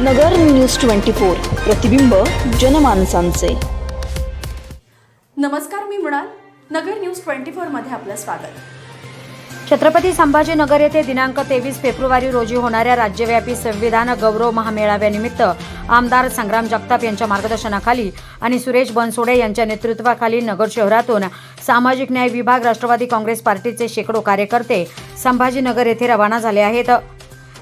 नगर news twenty four प्रतिबिंब जनमानसांचे. नमस्कार मी मृणाल. नगर न्यूज ट्वेंटी फोरमध्ये आपलं स्वागत. छत्रपती संभाजीनगर येथे दिनांक तेवीस फेब्रुवारी रोजी होणाऱ्या राज्यव्यापी संविधान गौरव महामेळाव्यानिमित्त आमदार संग्राम जगताप यांच्या मार्गदर्शनाखाली आणि सुरेश बनसोडे यांच्या नेतृत्वाखाली नगर शहरातून सामाजिक न्याय विभाग राष्ट्रवादी काँग्रेस पार्टीचे शेकडो कार्यकर्ते संभाजीनगर येथे रवाना झाले आहेत.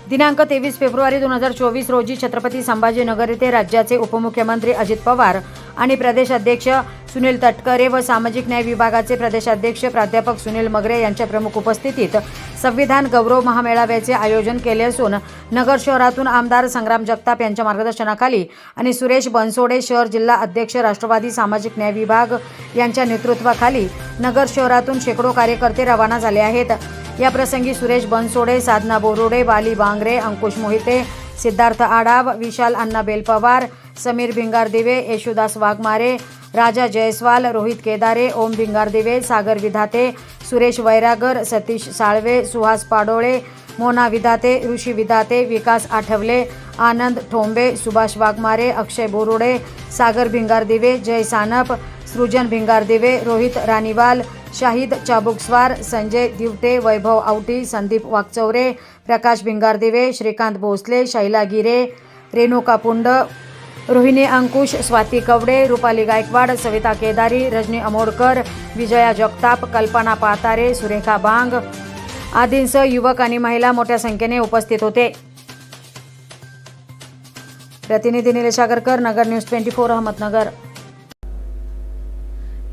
दिनांक तेवीस फेब्रुवारी दोन हजार चोवीस रोजी छत्रपती संभाजीनगर येथे राज्याचे उपमुख्यमंत्री अजित पवार आणि प्रदेशाध्यक्ष सुनील तटकरे व सामाजिक न्याय विभागाचे प्रदेशाध्यक्ष प्राध्यापक सुनील मगरे यांच्या प्रमुख उपस्थितीत संविधान गौरव महामेळाव्याचे आयोजन केले असून नगर शहरातून आमदार संग्राम जगताप यांच्या मार्गदर्शनाखाली आणि सुरेश बनसोडे शहर जिल्हा अध्यक्ष राष्ट्रवादी सामाजिक न्याय विभाग यांच्या नेतृत्वाखाली नगर शहरातून शेकडो कार्यकर्ते रवाना झाले आहेत. या प्रसंगी सुरेश बनसोडे साधना बोरोडे बाली बांगरे अंकुश मोहिते सिद्धार्थ आडाव विशाल अण्णा बेलपवार समीर भिंगार दिवे येशुदास वाघमारे राजा जयस्वाल रोहित केदारे ओम भिंगार दिवे सागर विधाते सुरेश वैरागर सतीश साळवे सुहास पाडोळे मोना विधाते ऋषी विधाते विकास आठवले आनंद ठोंबे सुभाष वाघमारे अक्षय बोरुडे सागर भिंगारदिवे जय सानप सृजन भिंगार दिवे रोहित राणीवाल शाहिद चाबुकस्वार संजय दिवटे वैभव आवटी संदीप वाकचौरे प्रकाश भिंगारदिवे श्रीकांत भोसले शैला गिरे रेणुका पुंड रोहिणी अंकुश स्वाती कवडे रुपाली गायकवाड सविता केदारी रजनी अमोडकर विजया जगताप कल्पना पातारे सुरेखा बांग आदींसह युवक आणि महिला मोठ्या संख्येने उपस्थित होते. प्रतिनिधी Nilesh Agarkar Nagar news twenty four Ahmednagar.